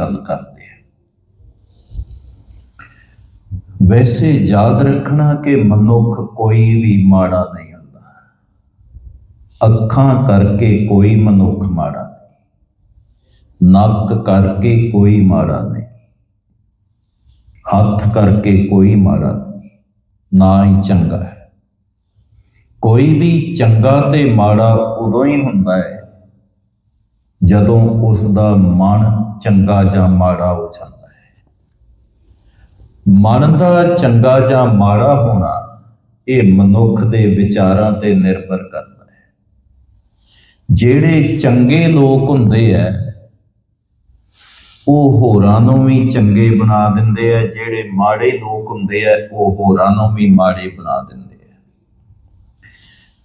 ਗੱਲ ਕਰਦੇ ਆ। ਵੈਸੇ ਯਾਦ ਰੱਖਣਾ ਕਿ ਮਨੁੱਖ ਕੋਈ ਵੀ ਮਾੜਾ ਨਹੀਂ ਹੁੰਦਾ। ਅੱਖਾਂ ਕਰਕੇ ਕੋਈ ਮਨੁੱਖ ਮਾੜਾ ਨਹੀਂ। ਨੱਕ ਕਰਕੇ ਕੋਈ ਮਾੜਾ ਨਹੀਂ। ਹੱਥ ਕਰਕੇ ਕੋਈ ਮਾੜਾ ਨਹੀਂ। ਨਾ ਹੀ ਚੰਗਾ। ਹੈ ਕੋਈ ਵੀ ਚੰਗਾ ਤੇ ਮਾੜਾ ਉਦੋਂ ਹੀ ਹੁੰਦਾ ਹੈ ਜਦੋਂ ਉਸ ਦਾ ਮਨ ਚੰਗਾ ਜਾਂ ਮਾੜਾ ਹੋ ਜਾਂਦਾ ਹੈ। ਮਨ ਦਾ ਚੰਗਾ ਜਾਂ ਮਾੜਾ ਹੋਣਾ ਇਹ ਮਨੁੱਖ ਦੇ ਵਿਚਾਰਾਂ ਤੇ ਨਿਰਭਰ ਕਰਦਾ ਹੈ। ਜਿਹੜੇ ਚੰਗੇ ਲੋਕ ਹੁੰਦੇ ਆ ਉਹ ਹੋਰਾਂ ਨੂੰ ਵੀ ਚੰਗੇ ਬਣਾ ਦਿੰਦੇ ਆ ਜਿਹੜੇ ਮਾੜੇ ਲੋਕ ਹੁੰਦੇ ਆ ਉਹ ਹੋਰਾਂ ਨੂੰ ਵੀ ਮਾੜੇ ਬਣਾ ਦਿੰਦੇ ਆ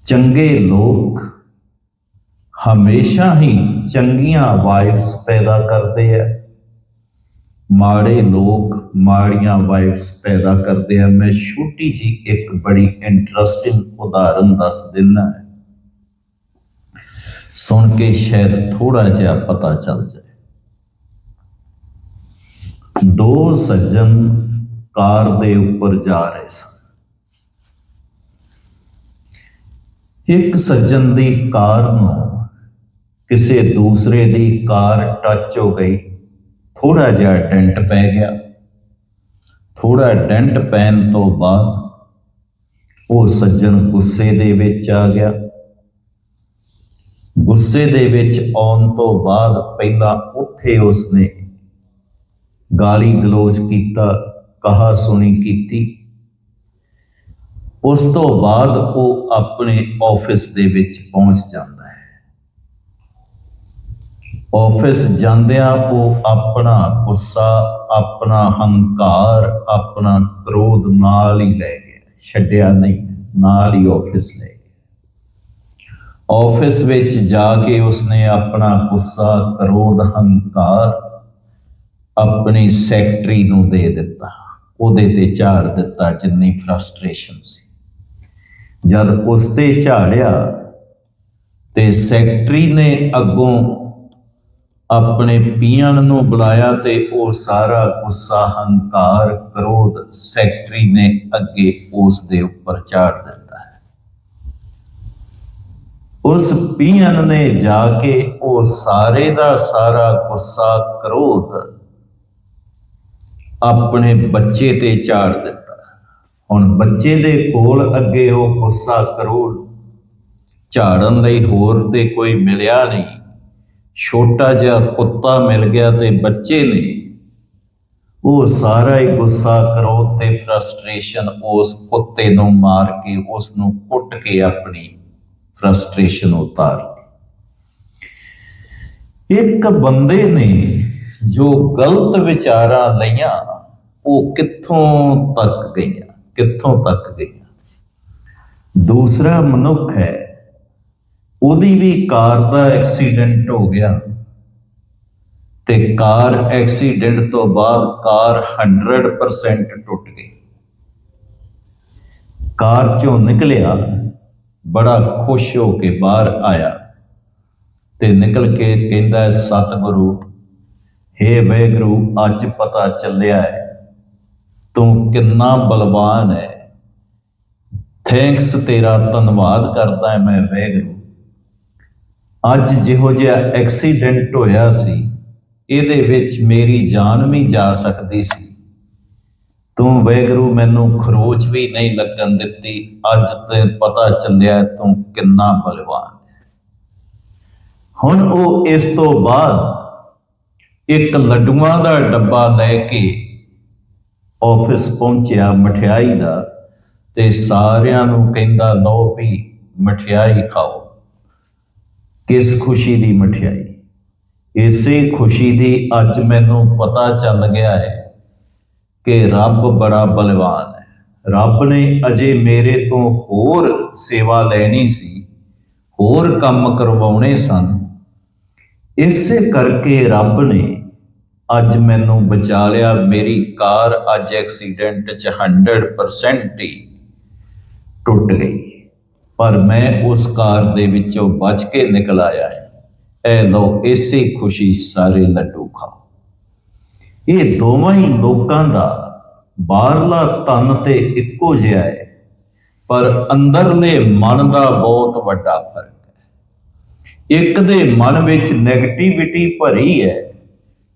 ਚੰਗੇ ਲੋਕ ਹਮੇਸ਼ਾ ਹੀ ਚੰਗੀਆਂ ਵਾਈਬਸ ਪੈਦਾ ਕਰਦੇ ਆ ਮਾੜੇ ਲੋਕ ਮਾੜੀਆਂ ਵਾਈਬਸ ਪੈਦਾ ਕਰਦੇ ਆ ਮੈਂ ਛੋਟੀ ਜੀ ਇੱਕ ਬੜੀ ਇੰਟਰਸਟਿੰਗ ਉਦਾਹਰਨ ਦੱਸ ਦਿੰਦਾ ਹੈ ਸੁਣ ਕੇ ਸ਼ਾਇਦ ਥੋੜਾ ਜਿਹਾ ਪਤਾ ਚੱਲ ਜਾਏ ਦੋ ਸੱਜਣ ਕਾਰ ਦੇ ਉੱਪਰ ਜਾ ਰਹੇ ਸਨ ਇੱਕ ਸੱਜਣ ਦੀ ਕਾਰ ਨੂੰ ਕਿਸੇ ਦੂਸਰੇ ਦੀ ਕਾਰ ਟੱਚ ਹੋ ਗਈ। ਥੋੜਾ ਜਿਹਾ ਡੈਂਟ ਪੈ ਗਿਆ। ਥੋੜਾ ਡੈਂਟ ਪੈਣ ਤੋਂ ਬਾਅਦ ਉਹ ਸੱਜਣ ਗੁੱਸੇ ਦੇ ਵਿੱਚ ਆ ਗਿਆ। ਗੁੱਸੇ ਦੇ ਵਿੱਚ ਆਉਣ ਤੋਂ ਬਾਅਦ ਪਹਿਲਾਂ ਉੱਥੇ ਉਸਨੇ ਗਾਲੀ ਗਲੋਚ ਕੀਤਾ, ਕਹਾ ਸੁਣੀ ਕੀਤੀ। ਉਸ ਤੋਂ ਬਾਅਦ ਉਹ ਆਪਣੇ ਆਫਿਸ ਦੇ ਵਿੱਚ ਪਹੁੰਚ ਜਾਂਦਾ। ਆਫਿਸ ਜਾਂਦਿਆਂ ਉਹ ਆਪਣਾ ਗੁੱਸਾ, ਆਪਣਾ ਹੰਕਾਰ, ਆਪਣਾ ਕ੍ਰੋਧ ਨਾਲ ਹੀ ਲੈ ਗਿਆ। ਛੱਡਿਆ ਨਹੀਂ, ਨਾਲ ਹੀ ਆਫਿਸ ਲੈ ਗਿਆ। ਆਫਿਸ ਵਿੱਚ ਜਾ ਕੇ ਉਸਨੇ ਆਪਣਾ ਗੁੱਸਾ, ਕ੍ਰੋਧ, ਹੰਕਾਰ ਆਪਣੀ ਸੈਕਟਰੀ ਨੂੰ ਦੇ ਦਿੱਤਾ। ਉਹਦੇ ਤੇ ਝਾੜ ਦਿੱਤਾ ਜਿੰਨੀ ਫਰਸਟ੍ਰੇਸ਼ਨ ਸੀ। ਜਦ ਉਸ ਤੇ ਝਾੜਿਆ ਤੇ ਸੈਕਟਰੀ ਨੇ ਅੱਗੋਂ ਆਪਣੇ ਪੀਣ ਨੂੰ ਬੁਲਾਇਆ ਤੇ ਉਹ ਸਾਰਾ ਗੁੱਸਾ, ਹੰਕਾਰ, ਕ੍ਰੋਧ ਸੈਕਟਰੀ ਨੇ ਅੱਗੇ ਉਸ ਦੇ ਉੱਪਰ ਝਾੜ ਦਿੱਤਾ। ਉਸ ਪੀਣ ਨੇ ਜਾ ਕੇ ਉਹ ਸਾਰੇ ਦਾ ਸਾਰਾ ਗੁੱਸਾ, ਕ੍ਰੋਧ ਆਪਣੇ ਬੱਚੇ ਤੇ ਝਾੜ ਦਿੱਤਾ। ਹੁਣ ਬੱਚੇ ਦੇ ਕੋਲ ਅੱਗੇ ਉਹ ਗੁੱਸਾ ਕਰੋੜ ਝਾੜਨ ਲਈ ਹੋਰ ਤੇ ਕੋਈ ਮਿਲਿਆ ਨਹੀਂ। ਛੋਟਾ ਜਿਹਾ ਕੁੱਤਾ ਮਿਲ ਗਿਆ ਤੇ ਬੱਚੇ ਨੇ ਉਹ ਸਾਰਾ ਹੀ ਗੁੱਸਾ ਕਰੋ ਤੇ ਫਰਸਟ੍ਰੇਸ਼ਨ ਉਸ ਕੁੱਤੇ ਨੂੰ ਮਾਰ ਕੇ ਉਸ ਨੂੰ ਕੁੱਟ ਕੇ ਆਪਣੀ ਫਰਸਟ੍ਰੇਸ਼ਨ ਉਤਾਰ ਇੱਕ ਬੰਦੇ ਨੇ ਜੋ ਗਲਤ ਵਿਚਾਰਾਂ ਲਈਆਂ, ਉਹ ਕਿੱਥੋਂ ਤੱਕ ਗਈਆਂ? ਕਿੱਥੋਂ ਤੱਕ ਗਈਆਂ? ਦੂਸਰਾ ਮਨੁੱਖ ਹੈ ਉਹਦੀ ਵੀ ਕਾਰ ਦਾ ਐਕਸੀਡੈਂਟ ਹੋ ਗਿਆ। ਤੇ ਕਾਰ ਐਕਸੀਡੈਂਟ ਤੋਂ ਬਾਅਦ ਕਾਰ 100% ਟੁੱਟ ਗਈ। ਕਾਰ ਚੋਂ ਨਿਕਲਿਆ, ਬੜਾ ਖੁਸ਼ ਹੋ ਕੇ ਬਾਹਰ ਆਇਆ ਤੇ ਨਿਕਲ ਕੇ ਕਹਿੰਦਾ, ਸਤਿਗੁਰੂ, ਹੇ ਵੈਗਰੂ, ਅੱਜ ਪਤਾ ਚੱਲਿਆ ਹੈ, ਤੂੰ ਕਿੰਨਾ ਬਲਵਾਨ ਹੈ। ਥੈਂਕਸ ਤੇਰਾ ਧੰਨਵਾਦ ਕਰਦਾ ਹਾਂ ਮੈਂ ਵੈਗਰੂ ਅੱਜ ਜਿਹੋ ਜਿਹਾ ਐਕਸੀਡੈਂਟ ਹੋਇਆ ਸੀ, ਇਹਦੇ ਵਿੱਚ ਮੇਰੀ ਜਾਨ ਵੀ ਜਾ ਸਕਦੀ ਸੀ। ਤੂੰ ਵੈਗਰੂ, ਮੈਨੂੰ ਖਰੋਚ ਵੀ ਨਹੀਂ ਲੱਗਣ ਦਿੱਤੀ। ਅੱਜ ਤੇ ਪਤਾ ਚੱਲਿਆ ਤੂੰ ਕਿੰਨਾ ਬਲਵਾਨ ਹੈ ਹੁਣ ਉਹ ਇਸ ਤੋਂ ਬਾਅਦ ਇੱਕ ਲੱਡੂਆਂ ਦਾ ਡੱਬਾ ਲੈ ਕੇ ਆਫਿਸ ਪਹੁੰਚਿਆ ਮਠਿਆਈ ਦਾ ਤੇ ਸਾਰਿਆਂ ਨੂੰ ਕਹਿੰਦਾ, ਲਓ ਵੀ, ਮਠਿਆਈ ਖਾਓ। ਕਿਸ ਖੁਸ਼ੀ ਦੀ ਮਠਿਆਈ? ਇਸੇ ਖੁਸ਼ੀ ਦੀ ਅੱਜ ਮੈਨੂੰ ਪਤਾ ਚੱਲ ਗਿਆ ਹੈ ਕਿ ਰੱਬ ਬੜਾ ਬਲਵਾਨ ਹੈ। ਰੱਬ ਨੇ ਅਜੇ ਮੇਰੇ ਤੋਂ ਹੋਰ ਸੇਵਾ ਲੈਣੀ ਸੀ, ਹੋਰ ਕੰਮ ਕਰਵਾਉਣੇ ਸਨ। ਇਸੇ ਕਰਕੇ ਰੱਬ ਨੇ ਅੱਜ ਮੈਨੂੰ ਬਚਾ ਲਿਆ। ਮੇਰੀ ਕਾਰ ਅੱਜ ਐਕਸੀਡੈਂਟ 'ਚ 100% ਹੀ ਟੁੱਟ ਗਈ। ਪਰ ਮੈਂ ਉਸ ਕਾਰ ਦੇ ਵਿੱਚੋਂ ਬਚ ਕੇ ਨਿਕਲ ਆਇਆ ਹੈ। ਇਹ ਲਓ, ਇਸੇ ਖੁਸ਼ੀ ਸਾਰੇ ਲੱਡੂ ਖਾਓ। ਇਹ ਦੋਵਾਂ ਹੀ ਲੋਕਾਂ ਦਾ ਬਾਹਰਲਾ ਤਨ ਤੇ ਇੱਕੋ ਜਿਹਾ ਹੈ, ਪਰ ਅੰਦਰਲੇ ਮਨ ਦਾ ਬਹੁਤ ਵੱਡਾ ਫ਼ਰਕ ਹੈ। ਇੱਕ ਦੇ ਮਨ ਵਿੱਚ ਨੈਗੇਟਿਵਿਟੀ ਭਰੀ ਹੈ।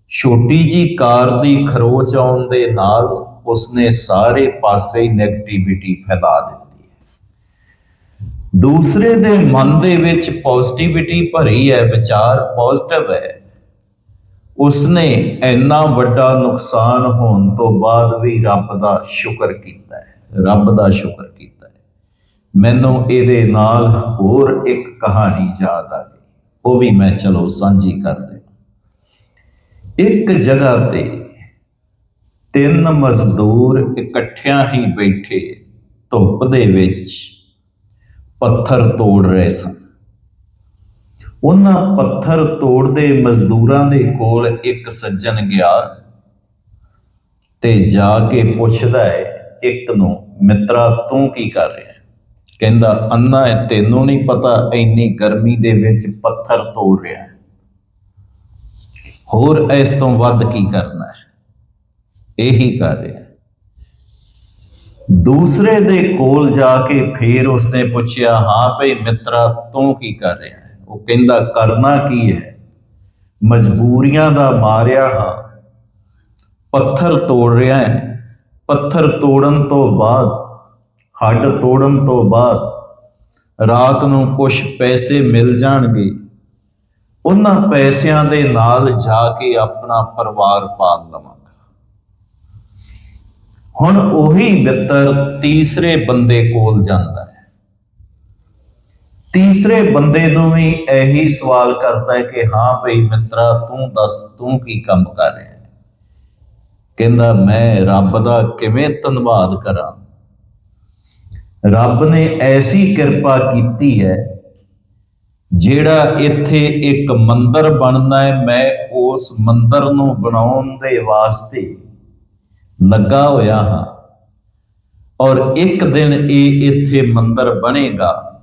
ਛੋਟੀ ਜੀ ਕਾਰ ਦੀ ਖਰੋਚ ਆਉਣ ਦੇ ਨਾਲ ਉਸਨੇ ਸਾਰੇ ਪਾਸੇ ਨੈਗੇਟਿਵਿਟੀ ਫੈਲਾ ਦਿੱਤੀ। ਦੂਸਰੇ ਦੇ ਮਨ ਦੇ ਵਿੱਚ ਪੋਜ਼ਿਟਿਵਿਟੀ ਭਰੀ ਹੈ, ਵਿਚਾਰ ਪੋਜ਼ਿਟਿਵ ਹੈ। ਉਸਨੇ ਇੰਨਾ ਵੱਡਾ ਨੁਕਸਾਨ ਹੋਣ ਤੋਂ ਬਾਅਦ ਵੀ ਰੱਬ ਦਾ ਸ਼ੁਕਰ ਕੀਤਾ ਹੈ, ਰੱਬ ਦਾ ਸ਼ੁਕਰ ਕੀਤਾ ਹੈ। ਮੈਨੂੰ ਇਹਦੇ ਨਾਲ ਹੋਰ ਇੱਕ ਕਹਾਣੀ ਯਾਦ ਆ ਗਈ, ਉਹ ਵੀ ਮੈਂ ਚਲੋ ਸਾਂਝੀ ਕਰ ਦੇ ਇੱਕ ਜਗ੍ਹਾ ਤੇ ਤਿੰਨ ਮਜ਼ਦੂਰ ਇਕੱਠਿਆਂ ਹੀ ਬੈਠੇ ਧੁੱਪ ਦੇ ਵਿੱਚ ਪੱਥਰ ਤੋੜ ਰਹੇ ਸਨ। ਉਹਨਾਂ ਪੱਥਰ ਤੋੜਦੇ ਮਜ਼ਦੂਰਾਂ ਦੇ ਕੋਲ ਇੱਕ ਸੱਜਣ ਗਿਆ ਤੇ ਜਾ ਕੇ ਪੁੱਛਦਾ ਹੈ, ਇੱਕ ਨੂੰ ਮਿੱਤਰਾ, ਤੂੰ ਕੀ ਕਰ ਰਿਹਾ ਕਹਿੰਦਾ, ਅੰਨਾ ਹੈ ਤੈਨੂੰ ਨਹੀਂ ਪਤਾ ਇੰਨੀ ਗਰਮੀ ਦੇ ਵਿੱਚ ਪੱਥਰ ਤੋੜ ਰਿਹਾ ਹੋਰ ਇਸ ਤੋਂ ਵੱਧ ਕੀ ਕਰਨਾ ਹੈ? ਇਹੀ ਕਰ ਰਿਹਾ ਦੂਸਰੇ ਦੇ ਕੋਲ ਜਾ ਕੇ ਫੇਰ ਉਸਨੇ ਪੁੱਛਿਆ, ਹਾਂ ਭਈ ਮਿੱਤਰਾ, ਤੂੰ ਕੀ ਕਰ ਰਿਹਾ ਹੈ? ਉਹ ਕਹਿੰਦਾ, ਕਰਨਾ ਕੀ ਹੈ? ਮਜਬੂਰੀਆਂ ਦਾ ਮਾਰਿਆ ਹਾਂ। ਪੱਥਰ ਤੋੜ ਰਿਹਾ ਹੈ। ਪੱਥਰ ਤੋੜਨ ਤੋਂ ਬਾਅਦ, ਹੱਡ ਤੋੜਨ ਤੋਂ ਬਾਅਦ ਰਾਤ ਨੂੰ ਕੁਝ ਪੈਸੇ ਮਿਲ ਜਾਣਗੇ। ਉਹਨਾਂ ਪੈਸਿਆਂ ਦੇ ਨਾਲ ਜਾ ਕੇ ਆਪਣਾ ਪਰਿਵਾਰ ਪਾਲ ਲਵਾਂਗਾ ਹੁਣ ਉਹੀ ਮਿੱਤਰ ਤੀਸਰੇ ਬੰਦੇ ਕੋਲ ਜਾਂਦਾ ਹੈ। ਤੀਸਰੇ ਬੰਦੇ ਨੂੰ ਵੀ ਇਹੀ ਸਵਾਲ ਕਰਦਾ ਹੈ ਕਿ ਹਾਂ ਭਈ ਮਿੱਤਰਾ, ਤੂੰ ਦੱਸ, ਤੂੰ ਕੀ ਕੰਮ ਕਰ ਰਿਹਾ ਹੈ? ਕਹਿੰਦਾ, ਮੈਂ ਰੱਬ ਦਾ ਕਿਵੇਂ ਧੰਨਵਾਦ ਕਰਾਂ? ਰੱਬ ਨੇ ਐਸੀ ਕਿਰਪਾ ਕੀਤੀ ਹੈ, ਜਿਹੜਾ ਇੱਥੇ ਇੱਕ ਮੰਦਰ ਬਣਨਾ ਹੈ, ਮੈਂ ਉਸ ਮੰਦਰ ਨੂੰ ਬਣਾਉਣ ਦੇ ਵਾਸਤੇ ਲੱਗਾ ਹੋਇਆ ਹਾਂ। ਔਰ ਇੱਕ ਦਿਨ ਇਹ ਇੱਥੇ ਮੰਦਰ ਬਣੇਗਾ।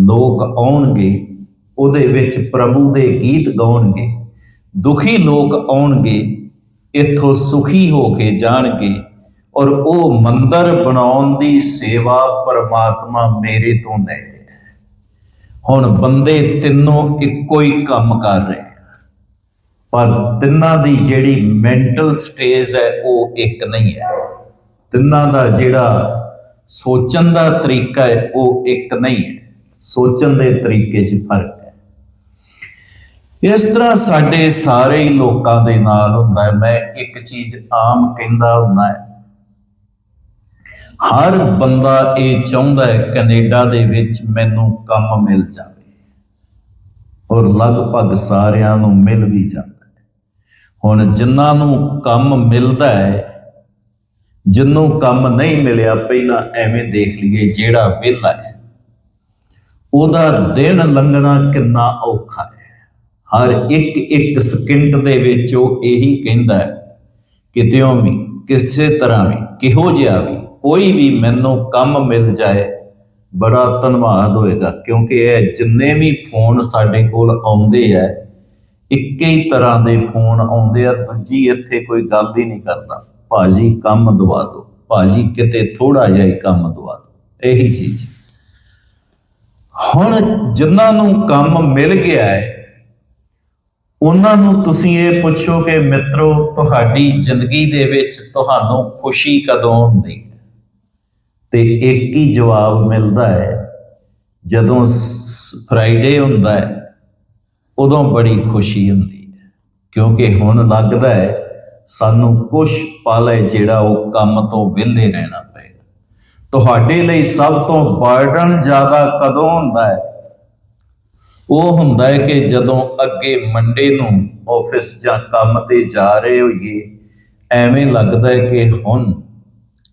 ਲੋਕ ਆਉਣਗੇ, ਉਹਦੇ ਵਿੱਚ ਪ੍ਰਭੂ ਦੇ ਗੀਤ ਗਾਉਣਗੇ। ਦੁਖੀ ਲੋਕ ਆਉਣਗੇ, ਇੱਥੋਂ ਸੁਖੀ ਹੋ ਕੇ ਜਾਣਗੇ। ਔਰ ਉਹ ਮੰਦਰ ਬਣਾਉਣ ਦੀ ਸੇਵਾ ਪਰਮਾਤਮਾ ਮੇਰੇ ਤੋਂ ਲੈ। ਹੁਣ ਬੰਦੇ ਤਿੰਨੋਂ ਇੱਕੋ ਹੀ ਕੰਮ ਕਰ ਰਹੇ। ਪਰ ਤਿੰਨਾਂ ਦੀ ਜਿਹੜੀ ਮੈਂਟਲ ਸਟੇਜ ਹੈ, ਉਹ ਇੱਕ ਨਹੀਂ ਹੈ। ਤਿੰਨਾਂ ਦਾ ਜਿਹੜਾ ਸੋਚਣ ਦਾ ਤਰੀਕਾ ਹੈ, ਉਹ ਇੱਕ ਨਹੀਂ ਹੈ। ਸੋਚਣ ਦੇ ਤਰੀਕੇ 'ਚ ਫ਼ਰਕ ਹੈ। ਇਸ ਤਰ੍ਹਾਂ ਸਾਡੇ ਸਾਰੇ ਹੀ ਲੋਕਾਂ ਦੇ ਨਾਲ ਹੁੰਦਾ ਹੈ। ਮੈਂ ਇੱਕ ਚੀਜ਼ ਆਮ ਕਹਿੰਦਾ ਹੁੰਦਾ ਹੈ। ਹਰ ਬੰਦਾ ਇਹ ਚਾਹੁੰਦਾ ਹੈ, ਕੈਨੇਡਾ ਦੇ ਵਿੱਚ ਮੈਨੂੰ ਕੰਮ ਮਿਲ ਜਾਵੇ। ਔਰ ਲਗਭਗ ਸਾਰਿਆਂ ਨੂੰ ਮਿਲ ਵੀ ਜਾਂਦਾ ਹੁਣ ਜਿਨ੍ਹਾਂ ਨੂੰ ਕੰਮ ਮਿਲਦਾ ਹੈ, ਜਿੰਨੂੰ ਕੰਮ ਨਹੀਂ ਮਿਲਿਆ, ਪਹਿਲਾਂ ਐਵੇਂ ਦੇਖ ਲਈਏ ਜਿਹੜਾ ਵਿਹਲਾ ਹੈ। ਉਹਦਾ ਦਿਨ ਲੰਘਣਾ ਕਿੰਨਾ ਔਖਾ ਹੈ। ਹਰ ਇੱਕ ਇੱਕ ਸਕਿੰਟ ਦੇ ਵਿੱਚ ਉਹ ਇਹੀ ਕਹਿੰਦਾ ਹੈ, ਕਿਤੇੋਂ ਵੀ, ਕਿਸੇ ਤਰ੍ਹਾਂ ਵੀ, ਕਿਹੋ ਜਿਹਾ ਵੀ, ਕੋਈ ਵੀ ਮੈਨੂੰ ਕੰਮ ਮਿਲ ਜਾਏ, ਬੜਾ ਧੰਨਵਾਦ ਹੋਏਗਾ, ਕਿਉਂਕਿ ਇਹ ਜਿੰਨੇ ਵੀ ਫੋਨ ਸਾਡੇ ਕੋਲ ਆਉਂਦੇ ਆ ਇੱਕੇ ਹੀ ਤਰ੍ਹਾਂ ਦੇ ਫੋਨ ਆਉਂਦੇ ਆ, ਦੂਜੀ ਇੱਥੇ ਕੋਈ ਗੱਲ ਹੀ ਨਹੀਂ ਕਰਦਾ। ਭਾਜੀ, ਕੰਮ ਦਵਾ ਦਿਓ। ਭਾਜੀ, ਕਿਤੇ ਥੋੜਾ ਜਿਹਾ ਹੀ ਕੰਮ ਦਵਾ ਦਿਓ। ਇਹੀ ਚੀਜ਼। ਹੁਣ ਜਿਨ੍ਹਾਂ ਨੂੰ ਕੰਮ ਮਿਲ ਗਿਆ ਹੈ, ਉਹਨਾਂ ਨੂੰ ਤੁਸੀਂ ਇਹ ਪੁੱਛੋ ਕਿ ਮਿੱਤਰੋ, ਤੁਹਾਡੀ ਜ਼ਿੰਦਗੀ ਦੇ ਵਿੱਚ ਤੁਹਾਨੂੰ ਖੁਸ਼ੀ ਕਦੋਂ ਹੁੰਦੀ ਹੈ? ਤੇ ਇੱਕ ਹੀ ਜਵਾਬ ਮਿਲਦਾ ਹੈ, ਜਦੋਂ ਫਰਾਈਡੇ ਹੁੰਦਾ ਹੈ ਉਦੋਂ ਬੜੀ ਖੁਸ਼ੀ ਹੁੰਦੀ ਹੈ, ਕਿਉਂਕਿ ਹੁਣ ਲੱਗਦਾ ਹੈ ਸਾਨੂੰ ਕੁਝ ਪਲ ਜਿਹੜਾ ਉਹ ਕੰਮ ਤੋਂ ਵਿਹਲੇ ਰਹਿਣਾ ਪਏਗਾ। ਤੁਹਾਡੇ ਲਈ ਸਭ ਤੋਂ ਬਰਡਨ ਜ਼ਿਆਦਾ ਕਦੋਂ ਹੁੰਦਾ ਹੈ? ਉਹ ਹੁੰਦਾ ਹੈ ਕਿ ਜਦੋਂ ਅੱਗੇ ਮੰਡੇ ਨੂੰ ਆਫਿਸ ਜਾਂ ਕੰਮ ਤੇ ਜਾ ਰਹੇ ਹੋਈਏ, ਐਵੇਂ ਲੱਗਦਾ ਹੈ ਕਿ ਹੁਣ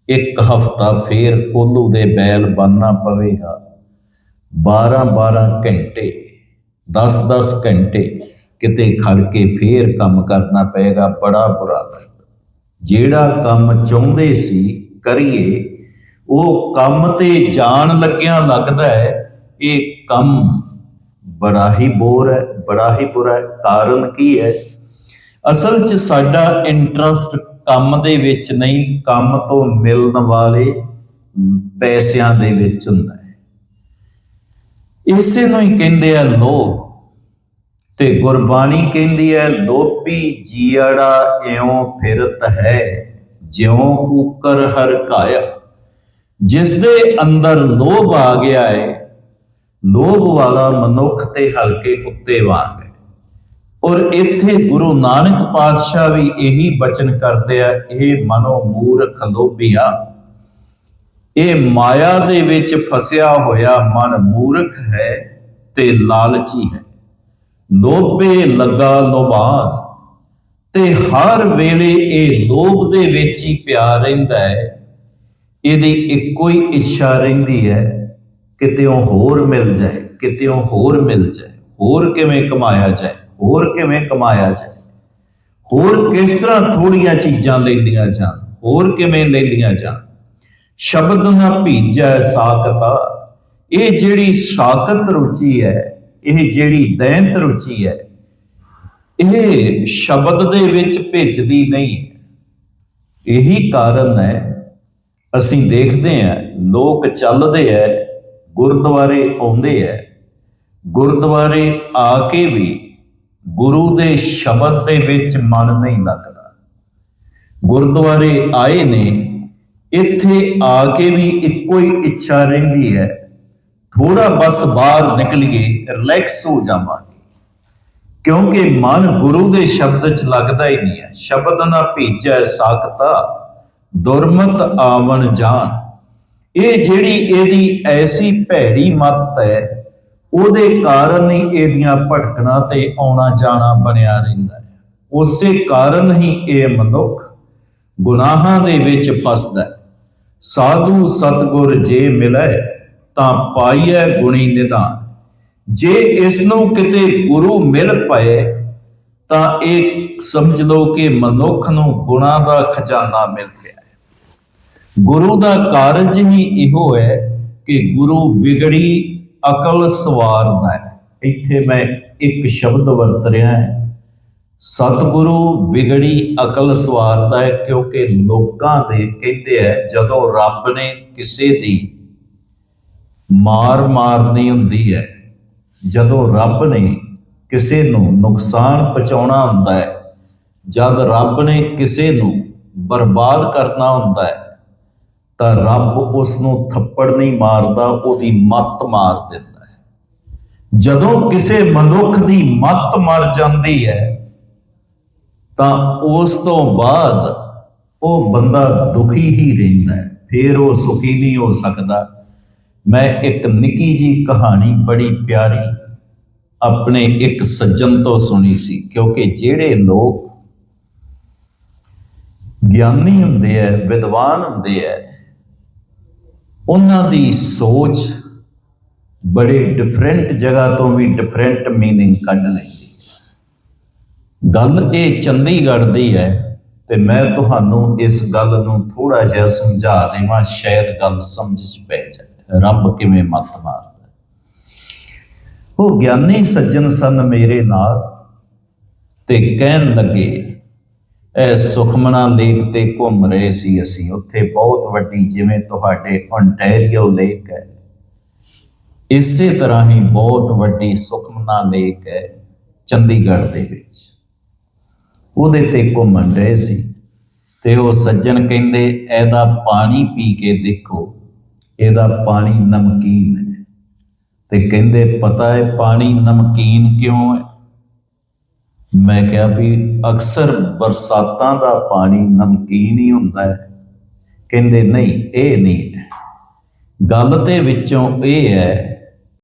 ਇੱਕ ਹਫਤਾ ਫੇਰ ਕੋਲੂ ਦੇ ਬੈਲ ਬੰਨਣਾ ਪਵੇਗਾ। 12 12 ਘੰਟੇ 10 10 ਘੰਟੇ ਕਿਤੇ ਖੜ ਕੇ ਫੇਰ ਕੰਮ ਕਰਨਾ ਪਏਗਾ, ਬੜਾ ਬੁਰਾ ਜਿਹੜਾ ਕੰਮ ਚਾਹੁੰਦੇ ਸੀ, ਕਰੀਏ। ਉਹ ਕੰਮ ਤੇ ਜਾਣ ਲੱਗਿਆਂ ਲੱਗਦਾ ਹੈ, ਇਹ ਕੰਮ ਬੜਾ ਹੀ ਬੋਰ ਹੈ, ਬੜਾ ਹੀ ਬੁਰਾ ਹੈ। ਕਾਰਨ ਕੀ ਹੈ? ਅਸਲ 'ਚ ਸਾਡਾ ਇੰਟਰਸਟ ਕੰਮ ਦੇ ਵਿੱਚ ਨਹੀਂ, ਕੰਮ ਤੋਂ ਮਿਲਣ ਵਾਲੇ ਪੈਸਿਆਂ ਦੇ ਵਿੱਚ ਹੁੰਦਾ ਹੈ। ਇਸੇ ਨੂੰ ਹੀ ਕਹਿੰਦੇ ਆ ਲੋਭ। ਤੇ ਗੁਰਬਾਣੀ ਕਹਿੰਦੀ ਹੈ, ਲੋਭੀ ਜੀੜਾ ਇਉਂ ਫਿਰਤ ਹੈ, ਜਿਉਂ ਕੂਕਰ ਹਰ ਕਾਇਆ। ਜਿਸ ਦੇ ਅੰਦਰ ਲੋਭ ਆ ਗਿਆ ਹੈ ਲੋਭ ਵਾਲਾ ਮਨੁੱਖ ਤੇ ਹਲਕੇ ਕੁੱਤੇ ਵਾਂਗ ਹੈ ਔਰ ਇੱਥੇ ਗੁਰੂ ਨਾਨਕ ਪਾਤਸ਼ਾਹ ਵੀ ਇਹੀ ਬਚਨ ਕਰਦੇ ਆ, ਇਹ ਮਨੋ ਮੂਰਖ ਲੋਭੀਆ। ਇਹ ਮਾਇਆ ਦੇ ਵਿੱਚ ਫਸਿਆ ਹੋਇਆ ਮਨ ਮੂਰਖ ਹੈ ਤੇ ਲਾਲਚੀ ਹੈ। ਲੋਭੇ ਲੱਗਾ ਲੋਭਾਨ ਤੇ ਹਰ ਵੇਲੇ ਇਹ ਲੋਭ ਦੇ ਵਿੱਚ ਹੀ ਪਿਆ ਰਹਿੰਦਾ ਹੈ। ਇਹਦੀ ਇੱਕੋ ਹੀ ਇੱਛਾ ਰਹਿੰਦੀ ਹੈ ਕਿਤੇੋਂ ਹੋਰ ਮਿਲ ਜਾਏ ਕਿਤੇੋਂ ਹੋਰ ਮਿਲ ਜਾਏ, ਹੋਰ ਕਿਵੇਂ ਕਮਾਇਆ ਜਾਏ, ਹੋਰ ਕਿਵੇਂ ਕਮਾਇਆ ਜਾਏ। ਹੋਰ ਕਿਸ ਤਰ੍ਹਾਂ ਥੋੜੀਆਂ ਚੀਜ਼ਾਂ ਲੈਂਦੀਆਂ ਜਾਣ, ਹੋਰ ਕਿਵੇਂ ਲੈਂਦੀਆਂ ਜਾਣ। ਸ਼ਬਦ ਨਾ ਭੀਜੈ ਸਾਖਤਾ। ਇਹ ਜਿਹੜੀ ਸਾਖਤ ਰੁਚੀ ਹੈ, ਇਹ ਜਿਹੜੀ ਦੈਂਤ ਰੁਚੀ ਹੈ, ਇਹ ਸ਼ਬਦ ਦੇ ਵਿੱਚ ਭਿੱਜਦੀ ਨਹੀਂ ਹੈ। ਇਹੀ ਕਾਰਨ ਹੈ, ਅਸੀਂ ਦੇਖਦੇ ਹਾਂ, ਲੋਕ ਚੱਲਦੇ ਐ ਗੁਰਦੁਆਰੇ ਆਉਂਦੇ ਐ ਗੁਰਦੁਆਰੇ ਆ ਕੇ ਵੀ ਗੁਰੂ ਦੇ ਸ਼ਬਦ ਦੇ ਵਿੱਚ ਮਨ ਨਹੀਂ ਲੱਗਦਾ। ਗੁਰਦੁਆਰੇ ਆਏ ਨੇ ਇੱਥੇ ਆ ਕੇ ਵੀ ਇੱਕੋ ਹੀ ਇੱਛਾ ਰਹਿੰਦੀ ਹੈ। ਥੋੜਾ ਬਸ ਬਾਹਰ ਨਿਕਲੀਏ ਰਿਲੈਕਸ ਹੋ ਜਾਵਾਂਗੇ। ਕਿਉਂਕਿ ਮਨ ਗੁਰੂ ਦੇ ਸ਼ਬਦ 'ਚ ਲੱਗਦਾ ਹੀ ਨਹੀਂ ਹੈ। ਸ਼ਬਦ ਨਾ ਭੀਜੈ ਸਾਖਤਾ, ਦੁਰਮਤ ਆਵਣ ਜਾਣ। ਇਹ ਜਿਹੜੀ ਇਹਦੀ ਐਸੀ ਭੈੜੀ ਮੱਤ ਹੈ, ਉਹਦੇ ਕਾਰਨ ਹੀ ਇਹਦੀਆਂ ਭਟਕਣਾ ਤੇ ਆਉਣਾ ਜਾਣਾ ਬਣਿਆ ਰਹਿੰਦਾ ਹੈ। ਉਸੇ ਕਾਰਨ ਹੀ ਇਹ ਮਨੁੱਖ ਗੁਨਾਹਾਂ ਦੇ ਵਿੱਚ ਫਸਦਾ ਹੈ। ਸਾਧੂ ਸਤਗੁਰ ਜੇ ਮਿਲੈ, ਤਾਂ ਪਾਈਐ ਗੁਣੀ ਨਿਧਾਨ ਜੇ ਇਸ ਨੂੰ ਕਿਤੇ ਗੁਰੂ ਮਿਲ ਪਏ, ਤਾਂ ਇਹ ਸਮਝ ਲਓ ਕਿ ਮਨੁੱਖ ਨੂੰ ਗੁਣਾ ਦਾ ਖਜ਼ਾਨਾ ਮਿਲ ਗਿਆ ਹੈ। ਗੁਰੂ ਦਾ ਕਾਰਜ ਹੀ ਇਹੋ ਹੈ ਕਿ ਗੁਰੂ ਵਿਗੜੀ ਅਕਲ ਸਵਾਰਦਾ ਹੈ। ਇੱਥੇ ਮੈਂ ਇੱਕ ਸ਼ਬਦ ਵਰਤ ਰਿਹਾ ਹੈ। ਸਤਿਗੁਰੂ ਵਿਗੜੀ ਅਕਲ ਸਵਾਰਦਾ ਹੈ ਕਿਉਂਕਿ ਲੋਕਾਂ ਦੇ ਕਹਿੰਦੇ ਹੈ, ਜਦੋਂ ਰੱਬ ਨੇ ਕਿਸੇ ਦੀ ਮਾਰ ਮਾਰਨੀ ਹੁੰਦੀ ਹੈ, ਜਦੋਂ ਰੱਬ ਨੇ ਕਿਸੇ ਨੂੰ ਨੁਕਸਾਨ ਪਹੁੰਚਾਉਣਾ ਹੁੰਦਾ ਹੈ, ਜਦ ਰੱਬ ਨੇ ਕਿਸੇ ਨੂੰ ਬਰਬਾਦ ਕਰਨਾ ਹੁੰਦਾ ਹੈ, ਤਾਂ ਰੱਬ ਉਸ ਨੂੰ ਥੱਪੜ ਨਹੀਂ ਮਾਰਦਾ, ਉਹਦੀ ਮੱਤ ਮਾਰ ਦਿੰਦਾ ਹੈ। ਜਦੋਂ ਕਿਸੇ ਮਨੁੱਖ ਦੀ ਮੱਤ ਮਰ ਜਾਂਦੀ ਹੈ ਤਾਂ ਉਸ ਤੋਂ ਬਾਅਦ ਉਹ ਬੰਦਾ ਦੁਖੀ ਹੀ ਰਹਿੰਦਾ ਹੈ ਫਿਰ ਉਹ ਸੁਖੀ ਨਹੀਂ ਹੋ ਸਕਦਾ ਮੈਂ ਇੱਕ ਨਿੱਕੀ ਜੀ ਕਹਾਣੀ ਬੜੀ ਪਿਆਰੀ ਆਪਣੇ ਇੱਕ ਸੱਜਣ ਤੋਂ ਸੁਣੀ ਸੀ ਕਿਉਂਕਿ ਜਿਹੜੇ ਲੋਕ ਗਿਆਨੀ ਹੁੰਦੇ ਐ ਵਿਦਵਾਨ ਹੁੰਦੇ ਐ ਉਹਨਾਂ ਦੀ ਸੋਚ ਬੜੇ ਡਿਫਰੈਂਟ ਜਗ੍ਹਾ ਤੋਂ ਵੀ ਡਿਫਰੈਂਟ मीनिंग ਕੱਢ ਲੈਂਦੀ ਹੈ। ਗੱਲ ਇਹ ਚੰਡੀਗੜ੍ਹ ਦੀ ਹੈ ਤੇ ਮੈਂ ਤੁਹਾਨੂੰ ਇਸ ਗੱਲ ਨੂੰ ਥੋੜਾ ਜਿਹਾ ਸਮਝਾ ਦੇਵਾਂ, ਸ਼ਾਇਦ ਗੱਲ ਸਮਝ ਚ ਪੈ ਜਾਏ। ਰੱਬ ਕਿਵੇਂ ਮੱਤ ਮਾਰਦਾ ਉਹ ਗਿਆਨੀ ਸੱਜਣ ਸਨ ਮੇਰੇ ਨਾਲ ਤੇ ਕਹਿਣ ਲੱਗੇ ਇਹ ਸੁਖਮਨਾ ਲੇਕ ਤੇ ਘੁੰਮ ਰਹੇ ਸੀ ਅਸੀਂ। ਉੱਥੇ ਬਹੁਤ ਵੱਡੀ ਜਿਵੇਂ ਤੁਹਾਡੇ ontario ਲੇਕ ਹੈ। ਇਸੇ ਤਰ੍ਹਾਂ ਹੀ ਬਹੁਤ ਵੱਡੀ ਸੁਖਮਨਾ ਲੇਕ ਹੈ ਚੰਡੀਗੜ੍ਹ ਦੇ ਵਿੱਚ। ਉਹਦੇ ਤੇ ਘੁੰਮਣ ਰਹੇ ਸੀ ਤੇ ਉਹ ਸੱਜਣ ਕਹਿੰਦੇ, ਇਹਦਾ ਪਾਣੀ ਪੀ ਕੇ ਦੇਖੋ, ਇਹਦਾ ਪਾਣੀ ਨਮਕੀਨ ਹੈ। ਤੇ ਕਹਿੰਦੇ, ਪਤਾ ਹੈ ਪਾਣੀ ਨਮਕੀਨ ਕਿਉਂ ਹੈ? ਮੈਂ ਕਿਹਾ ਵੀ ਅਕਸਰ ਬਰਸਾਤਾਂ ਦਾ ਪਾਣੀ ਨਮਕੀਨ ਹੀ ਹੁੰਦਾ ਹੈ। ਕਹਿੰਦੇ, ਨਹੀਂ, ਇਹ ਨਹੀਂ ਹੈ। ਗੱਲ ਤੇ ਵਿੱਚੋਂ ਇਹ ਹੈ